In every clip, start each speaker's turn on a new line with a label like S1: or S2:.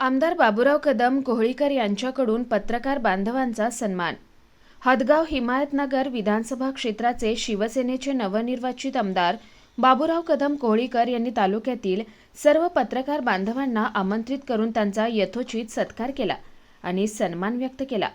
S1: आमदार बाबुराव कदम कोहळीकर यांच्याकडून पत्रकार बांधवांचा सन्मान. हदगाव हिमायतनगर विधानसभा क्षेत्राचे शिवसेनेचे नवनिर्वाचित आमदार बाबुराव कदम कोहळीकर यांनी तालुक्यातील सर्व पत्रकार बांधवांना आमंत्रित करून त्यांचा यथोचित सत्कार केला आणि सन्मान व्यक्त केला.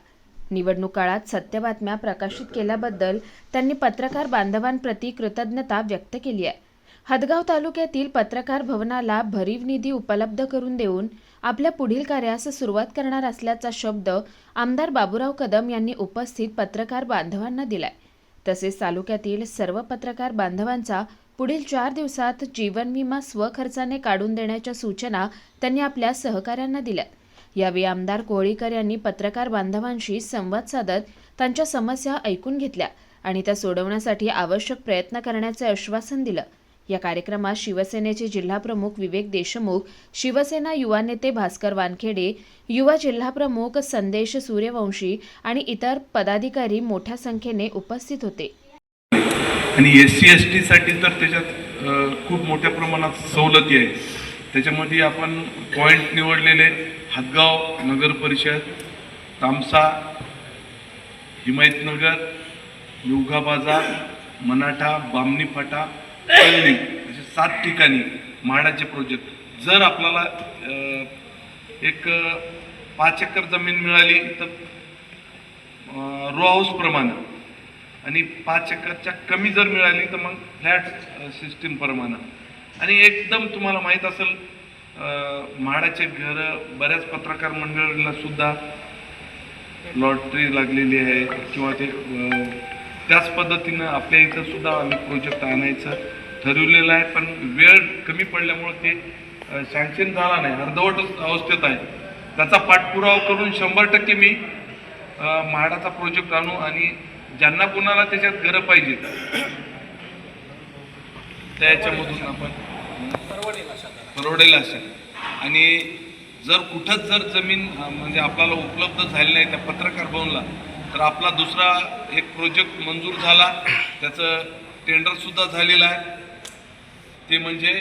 S1: निवडणूक काळात सत्य बातम्या प्रकाशित केल्याबद्दल त्यांनी पत्रकार बांधवांप्रती कृतज्ञता व्यक्त केली आहे. हदगाव तालुक्यातील पत्रकार भवनाला भरीव निधी उपलब्ध करून देऊन आपल्या पुढील कार्यास सुरुवात करणार असल्याचा शब्द आमदार बाबूराव कदम यांनी उपस्थित पत्रकार बांधवांना दिलाय. तसेच तालुक्यातील सर्व पत्रकार बांधवांचा पुढील चार दिवसात जीवन विमा स्वखर्चाने काढून देण्याच्या सूचना त्यांनी आपल्या सहकाऱ्यांना दिल्या यावेळी आमदार कोळीकर यांनी पत्रकार बांधवांशी संवाद साधत त्यांच्या समस्या ऐकून घेतल्या आणि त्या सोडवण्यासाठी आवश्यक प्रयत्न करण्याचे आश्वासन दिलं. या कार्यक्रमात शिवसेनेचे जिल्हाप्रमुख विवेक देशमुख शिवसेना युवा नेते भास्कर वानखेडे युवा जिल्हाप्रमुख संदेश सूर्यवंशी आणि इतर पदाधिकारी मोठ्या संख्येने उपस्थित होते.
S2: आणि एस सी एस टीसाठी तर त्याच्यात खूप मोठ्या प्रमाणात सवलती आहे त्याच्यामध्ये आपण पॉईंट निवडलेले हदगाव नगर परिषद तामसा हिमायतनगर युगा बाजार मनाठा बामणी फाटा कळणी असे सात ठिकाणी म्हाडाचे प्रोजेक्ट जर आपल्याला एक पाच एकर जमीन मिळाली तर रो हाऊस प्रमाणे. आणि पाच एकरच्या कमी जर मिळाली तर मग फ्लॅट सिस्टीम प्रमाणे. आणि एकदम तुम्हाला माहीत असेल म्हाडाचे घरं बऱ्याच पत्रकार मंडळीला सुद्धा लॉटरी लागलेली आहे किंवा ते त्याच पद्धतीनं आपल्या इथं सुद्धा आम्ही प्रोजेक्ट आणायचं ठरवलेलं आहे. पण वेळ कमी पडल्यामुळं ते सँक्शन झाला नाही. अर्धवट अवस्थेत आहे. त्याचा पाठपुरावा करून शंभर टक्के मी म्हाडाचा प्रोजेक्ट आणू आणि ज्यांना कोणाला त्याच्यात घरं पाहिजेत त्याच्यामधून आपण परवडेल अशा आणि जर कुठंच जर जमीन म्हणजे आपल्याला उपलब्ध झाली नाही त्या पत्रकार भवनला तर आपला दुसरा एक प्रोजेक्ट मंजूर झाला. त्याचं टेंडरसुद्धा झालेलं आहे. ते म्हणजे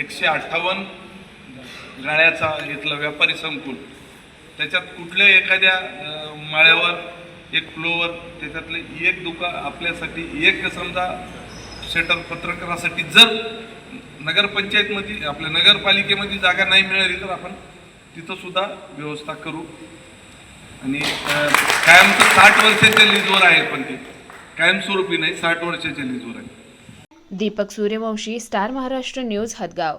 S2: एकशे अठ्ठावन्न गाळ्याचा इथलं व्यापारी संकुल. त्याच्यात कुठल्या एखाद्या माळ्यावर एक फ्लोवर त्याच्यातले एक दुकान आपल्यासाठी एक समजा शटर पत्रकारासाठी जर नगरपंचायतमध्ये आपल्या नगरपालिकेमध्ये जागा नाही मिळाली तर आपण तिथंसुद्धा व्यवस्था करू. आणि कायमचं साठ वर्षाच्या लीजवर आहे पण ते. कायमस्वरूपी नाही साठ वर्षाच्या लीजवर आहे.
S1: Deepak Suryavanshi Star Maharashtra news Hadgaon.